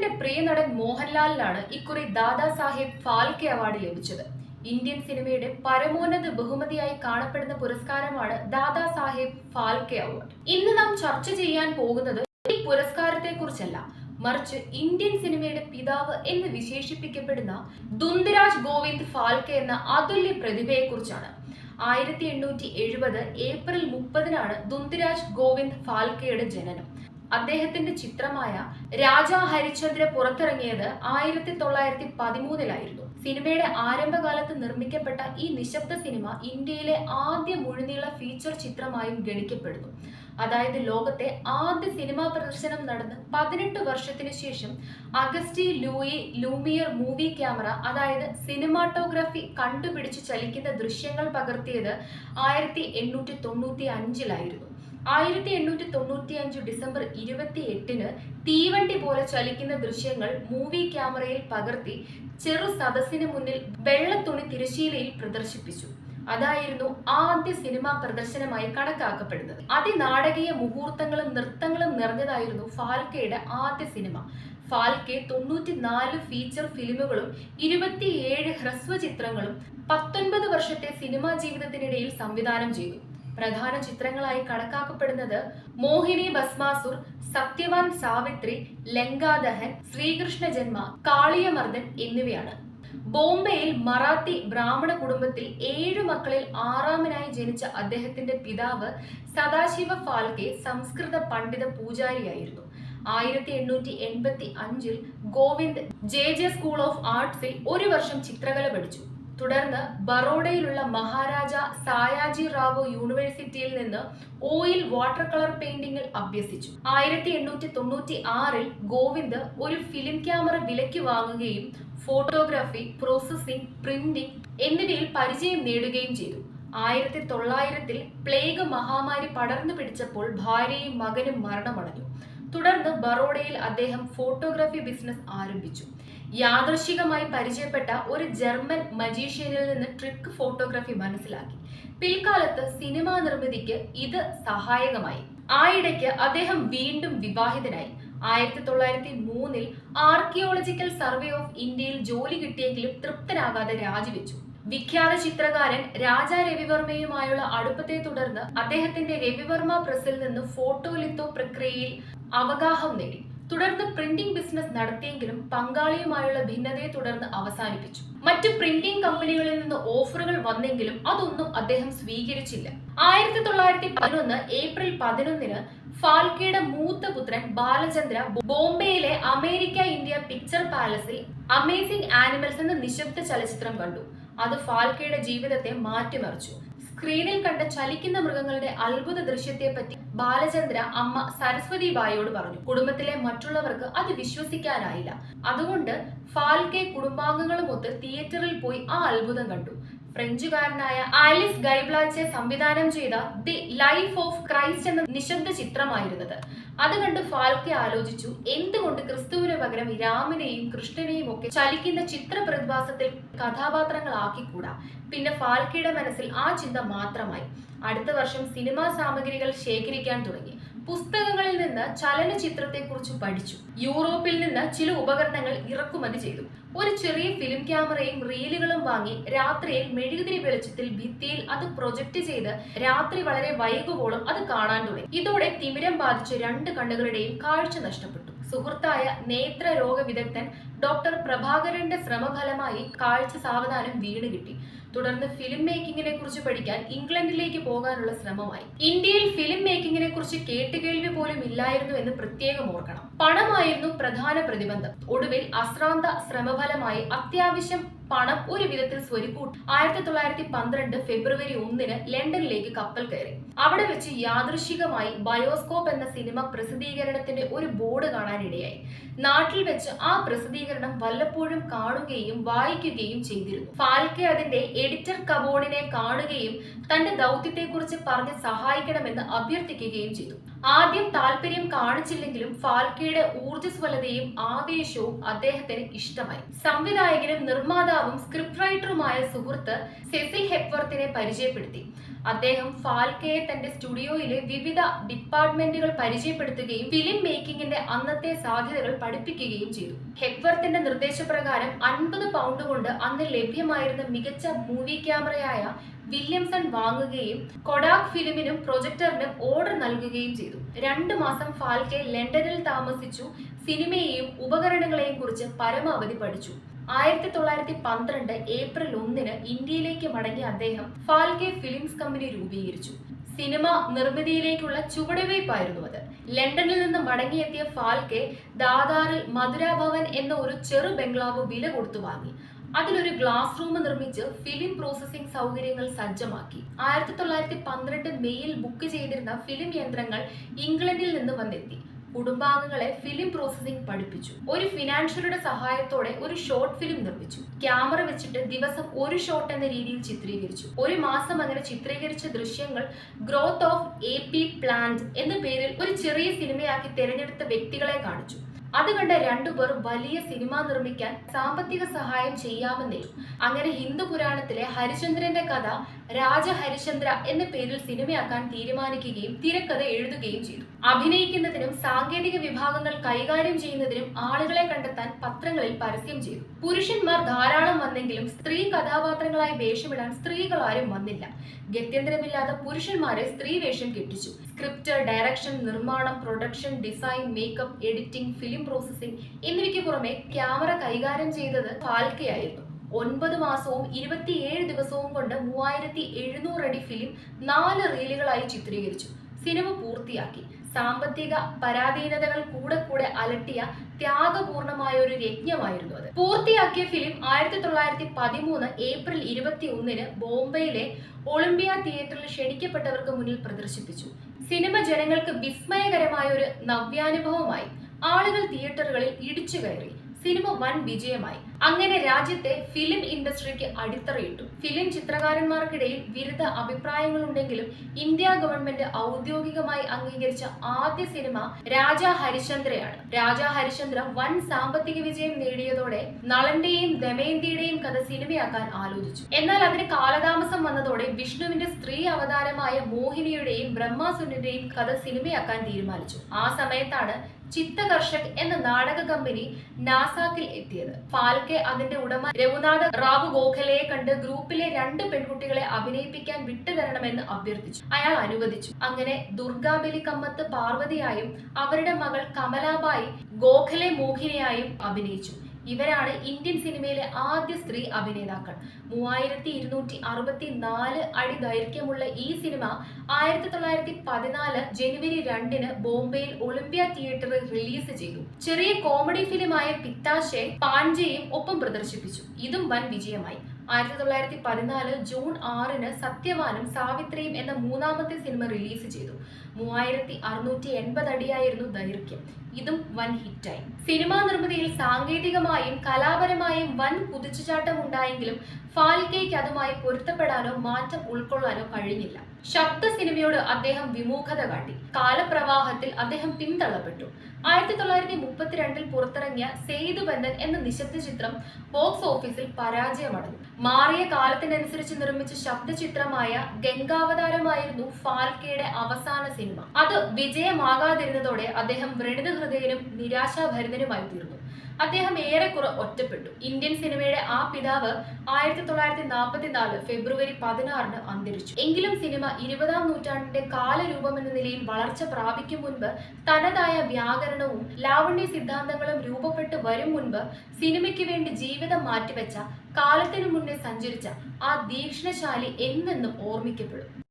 അദ്ദേഹത്തിന്റെ പ്രിയ നടൻ മോഹൻലാലിനാണ് ഇക്കുറി ദാദാ സാഹേബ് ഫാൽക്കെ അവാർഡ് ലഭിച്ചത്. ഇന്ത്യൻ സിനിമയുടെ പരമോന്നത ബഹുമതിയായി കാണപ്പെടുന്ന പുരസ്കാരമാണ് ദാദാ സാഹേബ് ഫാൽക്കെ അവാർഡ്. ഇന്ന് നാം ചർച്ച ചെയ്യാൻ പോകുന്നത് ഈ പുരസ്കാരത്തെ കുറിച്ചല്ല മറിച്ച് ഇന്ത്യൻ സിനിമയുടെ പിതാവ് എന്ന് വിശേഷിപ്പിക്കപ്പെടുന്ന ദുന്ദരാജ് ഗോവിന്ദ് ഫാൽക്കെ എന്ന അതുല്യ പ്രതിഭയെക്കുറിച്ചാണ്. ആയിരത്തി എണ്ണൂറ്റി എഴുപത് ഏപ്രിൽ മുപ്പതിനാണ് ദുന്ദരാജ് ഗോവിന്ദ് ഫാൽക്കെയുടെ ജനനം. അദ്ദേഹത്തിന്റെ ചിത്രമായ രാജാ ഹരിചന്ദ്ര പുറത്തിറങ്ങിയത് ആയിരത്തി തൊള്ളായിരത്തി പതിമൂന്നിലായിരുന്നു സിനിമയുടെ ആരംഭകാലത്ത് നിർമ്മിക്കപ്പെട്ട ഈ നിശബ്ദ സിനിമ ഇന്ത്യയിലെ ആദ്യ മുഴുനീള ഫീച്ചർ ചിത്രമായും ഗണിക്കപ്പെടുന്നു. അതായത് ലോകത്തെ ആദ്യ സിനിമാ പ്രദർശനം നടന്ന് പതിനെട്ട് വർഷത്തിനു ശേഷം Auguste Louis Lumiere movie camera അതായത് സിനിമാറ്റോഗ്രഫി കണ്ടുപിടിച്ച് ചലിക്കുന്ന ദൃശ്യങ്ങൾ പകർത്തിയത് ആയിരത്തി എണ്ണൂറ്റി തൊണ്ണൂറ്റി അഞ്ചിലായിരുന്നു ആയിരത്തി എണ്ണൂറ്റി തൊണ്ണൂറ്റി അഞ്ച് ഡിസംബർ ഇരുപത്തി എട്ടിന് തീവണ്ടി പോലെ ചലിക്കുന്ന ദൃശ്യങ്ങൾ മൂവി ക്യാമറയിൽ പകർത്തി ചെറു സദസ്സിന് മുന്നിൽ വെള്ളത്തുണി തിരശീലയിൽ പ്രദർശിപ്പിച്ചു. അതായിരുന്നു ആദ്യ സിനിമാ പ്രദർശനമായി കണക്കാക്കപ്പെടുന്നത്. അതിനാടകീയ മുഹൂർത്തങ്ങളും നൃത്തങ്ങളും നിറഞ്ഞതായിരുന്നു ഫാൽക്കയുടെ ആദ്യ സിനിമ. ഫാൽക്കെ തൊണ്ണൂറ്റിനാല് ഫീച്ചർ ഫിലിമുകളും ഇരുപത്തിയേഴ് ഹ്രസ്വ ചിത്രങ്ങളും പത്തൊൻപത് വർഷത്തെ സിനിമാ ജീവിതത്തിനിടയിൽ സംവിധാനം ചെയ്തു. പ്രധാന ചിത്രങ്ങളായി കണക്കാക്കപ്പെടുന്നത് മോഹിനി ഭസ്മാസുർ സത്യവാൻ സാവിത്രി ലങ്കാദഹൻ ശ്രീകൃഷ്ണ ജന്മ കാളിയമർദ്ദൻ എന്നിവയാണ്. ബോംബെയിൽ മറാത്തി ബ്രാഹ്മണ കുടുംബത്തിൽ ഏഴു മക്കളിൽ ആറാമനായി ജനിച്ച അദ്ദേഹത്തിന്റെ പിതാവ് സദാശിവ ഫാൽക്കെ സംസ്കൃത പണ്ഡിത പൂജാരിയായിരുന്നു. ആയിരത്തി എണ്ണൂറ്റി എൺപത്തി അഞ്ചിൽ Govind J J school of ആർട്സിൽ ഒരു വർഷം ചിത്രകല പഠിച്ചു. തുടർന്ന് ബറോഡയിലുള്ള മഹാരാജ സായാജി റാവു യൂണിവേഴ്സിറ്റിയിൽ നിന്ന് ഓയിൽ വാട്ടർ കളർ പെയിന്റിംഗിൽ അഭ്യസിച്ചു. ആയിരത്തി എണ്ണൂറ്റി തൊണ്ണൂറ്റി ആറിൽ ഗോവിന്ദ് ഒരു ഫിലിം ക്യാമറ വിലയ്ക്ക് വാങ്ങുകയും ഫോട്ടോഗ്രാഫി പ്രോസസ്സിംഗ് പ്രിന്റിംഗ് എന്നിവയിൽ പരിചയം നേടുകയും ചെയ്തു. ആയിരത്തി തൊള്ളായിരത്തിൽ പ്ലേഗ് മഹാമാരി പടർന്നു പിടിച്ചപ്പോൾ ഭാര്യയും മകനും മരണമടഞ്ഞു. തുടർന്ന് ബറോഡയിൽ അദ്ദേഹം ഫോട്ടോഗ്രാഫി ബിസിനസ് ആരംഭിച്ചു. യാദൃശികമായി പരിചയപ്പെട്ട ഒരു ജർമ്മൻ മജീഷ്യനിൽ നിന്ന് ട്രിക്ക് ഫോട്ടോഗ്രാഫി മനസ്സിലാക്കി. പിൽക്കാലത്ത് സിനിമാ നിർമ്മിതിക്ക് ഇത് സഹായകമായി. ആയിടയ്ക്ക് അദ്ദേഹം വീണ്ടും വിവാഹിതനായി. ആയിരത്തി തൊള്ളായിരത്തി മൂന്നിൽ ആർക്കിയോളജിക്കൽ സർവേ ഓഫ് ഇന്ത്യയിൽ ജോലി കിട്ടിയെങ്കിലും തൃപ്തനാകാതെ രാജിവെച്ചു. വിഖ്യാത ചിത്രകാരൻ രാജാ രവിവർമ്മയുമായുള്ള അടുപ്പത്തെ തുടർന്ന് അദ്ദേഹത്തിന്റെ രവിവർമ്മ പ്രസിൽ നിന്ന് ഫോട്ടോലിത്തോ പ്രക്രിയയിൽ അവഗാഹം നേടി. തുടർന്ന് പ്രിന്റിംഗ് ബിസിനസ് നടത്തിയെങ്കിലും പങ്കാളിയുമായുള്ള ഭിന്നതയെ തുടർന്ന് അവസാനിപ്പിച്ചു. മറ്റ് പ്രിന്റിംഗ് കമ്പനികളിൽ നിന്ന് ഓഫറുകൾ വന്നെങ്കിലും അതൊന്നും അദ്ദേഹം സ്വീകരിച്ചില്ല. ആയിരത്തി തൊള്ളായിരത്തി പതിനൊന്ന് ഏപ്രിൽ പതിനൊന്നിന് ഫാൽക്കെയുടെ മൂത്ത പുത്രൻ ബാലചന്ദ്ര ബോംബെയിലെ അമേരിക്ക ഇന്ത്യ പിക്ചർ പാലസിൽ അമേസിംഗ് ആനിമൽസ് എന്ന നിശബ്ദ ചലച്ചിത്രം കണ്ടു. അത് ഫാൽക്കെയുടെ ജീവിതത്തെ മാറ്റിമറിച്ചു. സ്ക്രീനിൽ കണ്ട ചലിക്കുന്ന മൃഗങ്ങളുടെ അത്ഭുത ദൃശ്യത്തെപ്പറ്റി ബാലചന്ദ്ര അമ്മ സരസ്വതി ബായോട് പറഞ്ഞു. കുടുംബത്തിലെ മറ്റുള്ളവർക്ക് അത് വിശ്വസിക്കാനായില്ല. അതുകൊണ്ട് ഫാൽക്കെ കുടുംബാംഗങ്ങളുമൊത്ത് തിയേറ്ററിൽ പോയി ആ അത്ഭുതം കണ്ടു. ഫ്രഞ്ചുകാരനായ ആലിസ് ഗൈബ്ലാച്ചെ സംവിധാനം ചെയ്ത ദി ലൈഫ് ഓഫ് ക്രൈസ്റ്റ് എന്ന നിശബ്ദ ചിത്രമായിരുന്നത്. അത് കണ്ട് ഫാൽക്കെ ആലോചിച്ചു എന്തുകൊണ്ട് ക്രിസ്തുവിന് പകരം രാമനെയും കൃഷ്ണനെയും ഒക്കെ ചലിക്കുന്ന ചിത്ര പ്രതിഭാസത്തിൽ കഥാപാത്രങ്ങളാക്കിക്കൂടാ? പിന്നെ ഫാൽക്കയുടെ മനസ്സിൽ ആ ചിന്ത മാത്രമായി. അടുത്ത വർഷം സിനിമാ സാമഗ്രികൾ ശേഖരിക്കാൻ തുടങ്ങി. പുസ്തകങ്ങളിൽ നിന്ന് ചലനചിത്രത്തെക്കുറിച്ച് പഠിച്ചു. യൂറോപ്പിൽ നിന്ന് ചില ഉപകരണങ്ങൾ ഇറക്കുമതി ചെയ്തു. ഒരു ചെറിയ ഫിലിം ക്യാമറയും റീലുകളും വാങ്ങി രാത്രിയിൽ മെഴുകുതിരി വെളിച്ചത്തിൽ ഭിത്തിയിൽ അത് പ്രൊജക്ട് ചെയ്ത് രാത്രി വളരെ വൈകുവോളം അത് കാണാൻ തുടങ്ങി. ഇതോടെ തിമിരം ബാധിച്ച് രണ്ട് കണ്ണുകളുടെയും കാഴ്ച നഷ്ടപ്പെട്ടു. സുഹൃത്തായ നേത്രരോഗ വിദഗ്ധൻ ഡോക്ടർ പ്രഭാകരന്റെ ശ്രമഫലമായി കാഴ്ച സാവധാനം വീണ് കിട്ടി. തുടർന്ന് ഫിലിം മേക്കിങ്ങിനെ കുറിച്ച് പഠിക്കാൻ ഇംഗ്ലണ്ടിലേക്ക് പോകാനുള്ള ശ്രമമായി. ഇന്ത്യയിൽ ഫിലിം മേക്കിങ്ങിനെ കുറിച്ച് കേട്ടുകേൾവി പോലും ഇല്ലായിരുന്നു എന്ന് പ്രത്യേകം ഓർക്കണം. പണമായിരുന്നു പ്രധാന പ്രതിബന്ധം. ഒടുവിൽ അശ്രാന്ത ശ്രമഫലമായി അത്യാവശ്യം പണം ഒരു വിധത്തിൽ സ്വരുക്കൂട്ടി ആയിരത്തി തൊള്ളായിരത്തി പന്ത്രണ്ട് ഫെബ്രുവരി ഒന്നിന് ലണ്ടനിലേക്ക് കപ്പൽ കയറി. അവിടെ വെച്ച് യാദൃശികമായി ബയോസ്കോപ്പ് എന്ന സിനിമ പ്രസിദ്ധീകരണത്തിന്റെ ഒരു ബോർഡ് കാണാനിടയായി. നാട്ടിൽ വെച്ച് ആ പ്രസിദ്ധീകരണം വല്ലപ്പോഴും കാണുകയും വായിക്കുകയും ചെയ്തിരുന്നു. ഫാൽക്കെ അതിന്റെ എഡിറ്റർ കബോർഡിനെ കാണുകയും തന്റെ ദൗത്യത്തെക്കുറിച്ച് പറഞ്ഞ് സഹായിക്കണമെന്ന് അഭ്യർത്ഥിക്കുകയും ചെയ്തു. ആദ്യം താല്പര്യം കാണിച്ചില്ലെങ്കിലും ഫാൽക്കെയുടെ ഊർജസ്വലതയും ആവേശവും അദ്ദേഹത്തിന് ഇഷ്ടമായി. സംവിധായകനും നിർമ്മാതാവും നിർമ്മാതാവും സ്ക്രിപ്റ്റ് റൈറ്ററുമായ സുഹൃത്ത് സെസിൽ ഹെപ്വർത്തിനെ പരിചയപ്പെടുത്തി. അദ്ദേഹം ഫാൽക്കയെ തന്റെ സ്റ്റുഡിയോയിലെ വിവിധ ഡിപ്പാർട്ട്മെന്റുകൾ പരിചയപ്പെടുത്തുകയും ഫിലിം മേക്കിംഗിന്റെ അന്നത്തെ സാധ്യതകൾ പഠിപ്പിക്കുകയും ചെയ്തു. ഹെപ്വർത്തിന്റെ നിർദ്ദേശപ്രകാരം അൻപത് പൗണ്ട് കൊണ്ട് അന്ന് ലഭ്യമായിരുന്ന മികച്ച മൂവി ക്യാമറയായ വില്യംസൺ വാങ്ങുകയും കൊഡാക് ഫിലിമിനും പ്രൊജക്ടറിനും ഓർഡർ നൽകുകയും ചെയ്തു. രണ്ടു മാസം ഫാൽക്കെ ലണ്ടനിൽ താമസിച്ചു സിനിമയെയും ഉപകരണങ്ങളെയും കുറിച്ച് പരമാവധി പഠിച്ചു. ആയിരത്തി തൊള്ളായിരത്തി പന്ത്രണ്ട് ഏപ്രിൽ ഒന്നിന് ഇന്ത്യയിലേക്ക് മടങ്ങിയ അദ്ദേഹം ഫാൽക്കെ ഫിലിംസ് കമ്പനി രൂപീകരിച്ചു. സിനിമ നിർമ്മിതിയിലേക്കുള്ള ചുവടുവയ്പായിരുന്നു അത്. ലണ്ടനിൽ നിന്ന് മടങ്ങിയെത്തിയ ഫാൽക്കെ ദാദാറിൽ മധുരാഭവൻ എന്ന ഒരു ചെറു ബംഗ്ലാവ് വില കൊടുത്തു വാങ്ങി. അതിലൊരു ഗ്ലാസ് റൂം നിർമ്മിച്ച് ഫിലിം പ്രോസസ്സിംഗ് സൗകര്യങ്ങൾ സജ്ജമാക്കി. ആയിരത്തി തൊള്ളായിരത്തി പന്ത്രണ്ട് മെയ്യിൽ ബുക്ക് ചെയ്തിരുന്ന ഫിലിം യന്ത്രങ്ങൾ ഇംഗ്ലണ്ടിൽ നിന്ന് വന്നെത്തി. കുടുംബാംഗങ്ങളെ ഫിലിം പ്രോസസിംഗ് പഠിപ്പിച്ചു. ഒരു ഫിനാൻഷ്യറുടെ സഹായത്തോടെ ഒരു ഷോർട്ട് ഫിലിം നിർമ്മിച്ചു. ക്യാമറ വെച്ചിട്ട് ദിവസം ഒരു ഷോട്ട് എന്ന രീതിയിൽ ചിത്രീകരിച്ചു. ഒരു മാസം അങ്ങനെ ചിത്രീകരിച്ച ദൃശ്യങ്ങൾ growth of a pea plant എന്ന പേരിൽ ഒരു ചെറിയ സിനിമയാക്കി തിരഞ്ഞെടുത്ത വ്യക്തികളെ കാണിച്ചു. അത് കണ്ട രണ്ടുപേർ വലിയ സിനിമ നിർമ്മിക്കാൻ സാമ്പത്തിക സഹായം ചെയ്യാമെന്നേ. അങ്ങനെ ഹിന്ദു പുരാണത്തിലെ ഹരിചന്ദ്രന്റെ കഥ രാജ ഹരിചന്ദ്ര എന്ന പേരിൽ സിനിമയാക്കാൻ തീരുമാനിക്കുകയും തിരക്കഥ എഴുതുകയും ചെയ്തു. അഭിനയിക്കുന്നതിനും സാങ്കേതിക വിഭാഗങ്ങൾ കൈകാര്യം ചെയ്യുന്നതിനും ആളുകളെ കണ്ടെത്താൻ പത്രങ്ങളിൽ പരസ്യം ചെയ്തു. പുരുഷന്മാർ ധാരാളം വന്നെങ്കിലും സ്ത്രീ കഥാപാത്രങ്ങളായി വേഷമിടാൻ സ്ത്രീകൾ ആരും വന്നില്ല. ഗത്യന്തരമില്ലാതെ പുരുഷന്മാരെ സ്ത്രീ വേഷം കെട്ടിച്ചു. സ്ക്രിപ്റ്റ് ഡയറക്ഷൻ നിർമ്മാണം production design makeup editing film processing. എന്നിവയ്ക്ക് പുറമെ ക്യാമറ കൈകാര്യം ചെയ്തത് ഫാൽക്കയായിരുന്നു. ഒൻപത് മാസവും ഇരുപത്തിയേഴ് ദിവസവും കൊണ്ട് മൂവായിരത്തി എഴുന്നൂറ് അടി ഫിലിം നാല് റീലുകളായി ചിത്രീകരിച്ചു. സിനിമ പൂർത്തിയാക്കി. സാമ്പത്തിക പരാധീനതകൾ കൂടെ കൂടെ അലട്ടിയ ത്യാഗപൂർണമായ ഒരു യജ്ഞമായിരുന്നു അത്. പൂർത്തിയാക്കിയ ഫിലിം ആയിരത്തി തൊള്ളായിരത്തി പതിമൂന്ന് ഏപ്രിൽ ഇരുപത്തി ഒന്നിന് ബോംബെയിലെ ഒളിമ്പിയ തിയേറ്ററിൽ ക്ഷണിക്കപ്പെട്ടവർക്ക് മുന്നിൽ പ്രദർശിപ്പിച്ചു. സിനിമ ജനങ്ങൾക്ക് വിസ്മയകരമായ ഒരു നവ്യാനുഭവമായി. ആളുകൾ തിയേറ്ററുകളിൽ ഇടിച്ചു കയറി. സിനിമ വൻ വിജയമായി. അങ്ങനെ രാജ്യത്തെ ഫിലിം ഇൻഡസ്ട്രിക്ക് അടിത്തറയിട്ടു. ഫിലിം ചിത്രകാരന്മാർക്കിടയിൽ വിരുദ്ധ അഭിപ്രായങ്ങളുണ്ടെങ്കിലും ഇന്ത്യ ഗവൺമെന്റ് ഔദ്യോഗികമായി അംഗീകരിച്ച ആദ്യ സിനിമ രാജ ഹരിശ്ചന്ദ്രയാണ്. രാജ ഹരിശ്ചന്ദ്ര വൻ സാമ്പത്തിക വിജയം നേടിയതോടെ നളന്റെയും ദമയന്തിയുടെയും കഥ സിനിമയാക്കാൻ ആലോചിച്ചു. എന്നാൽ അതിന് കാലതാമസം വന്നതോടെ വിഷ്ണുവിന്റെ സ്ത്രീ അവതാരമായ മോഹിനിയുടെയും ബ്രഹ്മാസുരന്റെയും കഥ സിനിമയാക്കാൻ തീരുമാനിച്ചു. ആ സമയത്താണ് ചിത്തകർഷക് എന്ന നാടക കമ്പനി നാസാക്കിൽ എത്തിയത്. ഫാൽക്കെ അതിന്റെ ഉടമ രഘുനാഥ് റാവു ഗോഖലയെ കണ്ട് ഗ്രൂപ്പിലെ രണ്ട് പെൺകുട്ടികളെ അഭിനയിപ്പിക്കാൻ വിട്ടുതരണമെന്ന് അഭ്യർത്ഥിച്ചു. അയാൾ അനുവദിച്ചു. അങ്ങനെ ദുർഗാബലി കമ്മത്ത് പാർവതിയായും അവരുടെ മകൾ കമലാബായി ഗോഖലെ മോഹിനിയായും അഭിനയിച്ചു. ഇവരാണ് ഇന്ത്യൻ സിനിമയിലെ ആദ്യ സ്ത്രീ അഭിനേതാക്കൾ. മൂവായിരത്തി ഇരുന്നൂറ്റി അറുപത്തി നാല് അടി ദൈർഘ്യമുള്ള ഈ സിനിമ ആയിരത്തി തൊള്ളായിരത്തി പതിനാല് ജനുവരി രണ്ടിന് ബോംബെയിൽ ഒളിമ്പ്യ തിയേറ്ററിൽ റിലീസ് ചെയ്തു. ചെറിയ കോമഡി ഫിലിമായ പിത്താശെ പാഞ്ചയും ഒപ്പം പ്രദർശിപ്പിച്ചു. ഇതും വൻ വിജയമായി. ആയിരത്തി തൊള്ളായിരത്തി പതിനാല് ജൂൺ ആറിന് സത്യവാനും സാവിത്രിയും എന്ന മൂന്നാമത്തെ സിനിമ റിലീസ് ചെയ്തു. മൂവായിരത്തി അറുന്നൂറ്റി എൺപത് അടിയായിരുന്നു ദൈർഘ്യം. ഇതും വൻ ഹിറ്റായി. സിനിമാ നിർമ്മിതിയിൽ സാങ്കേതികമായും കലാപരമായും വൻ കുതിച്ചുചാട്ടം ഉണ്ടായെങ്കിലും ഫാൽക്കേക്ക് അതുമായി പൊരുത്തപ്പെടാനോ മാറ്റം ഉൾക്കൊള്ളാനോ കഴിഞ്ഞില്ല. ശബ്ദ സിനിമയോട് അദ്ദേഹം വിമുഖത കാട്ടി. കാലപ്രവാഹത്തിൽ അദ്ദേഹം പിന്തള്ളപ്പെട്ടു. ആയിരത്തി തൊള്ളായിരത്തി മുപ്പത്തിരണ്ടിൽ പുറത്തിറങ്ങിയ സേതുബന്ധൻ എന്ന നിശബ്ദ ചിത്രം ബോക്സ് ഓഫീസിൽ പരാജയമടഞ്ഞു. മാറിയ കാലത്തിനനുസരിച്ച് നിർമ്മിച്ച ശബ്ദ ചിത്രമായ ഗംഗാവതാരമായിരുന്നു ഫാൽക്കയുടെ അവസാന സിനിമ. അത് വിജയമാകാതിരുന്നതോടെ അദ്ദേഹം വ്രണിത ഹൃദയനും നിരാശാഭരിതനുമായി തീർന്നു. അദ്ദേഹം ഏറെക്കുറെ ഒറ്റപ്പെട്ടു. ഇന്ത്യൻ സിനിമയുടെ ആ പിതാവ് ആയിരത്തി തൊള്ളായിരത്തി നാൽപ്പത്തിനാല് ഫെബ്രുവരി പതിനാറിന് അന്തരിച്ചു. എങ്കിലും സിനിമ ഇരുപതാം നൂറ്റാണ്ടിന്റെ കാലരൂപം എന്ന നിലയിൽ വളർച്ച പ്രാപിക്കും മുൻപ് തനതായ വ്യാകരണവും ലാവണ്യ സിദ്ധാന്തങ്ങളും രൂപപ്പെട്ടു വരും മുൻപ് സിനിമയ്ക്ക് വേണ്ടി ജീവിതം മാറ്റിവെച്ച കാലത്തിനു മുന്നേ സഞ്ചരിച്ച ആ ദീക്ഷണശാലി എന്നെന്നും ഓർമ്മിക്കപ്പെടും.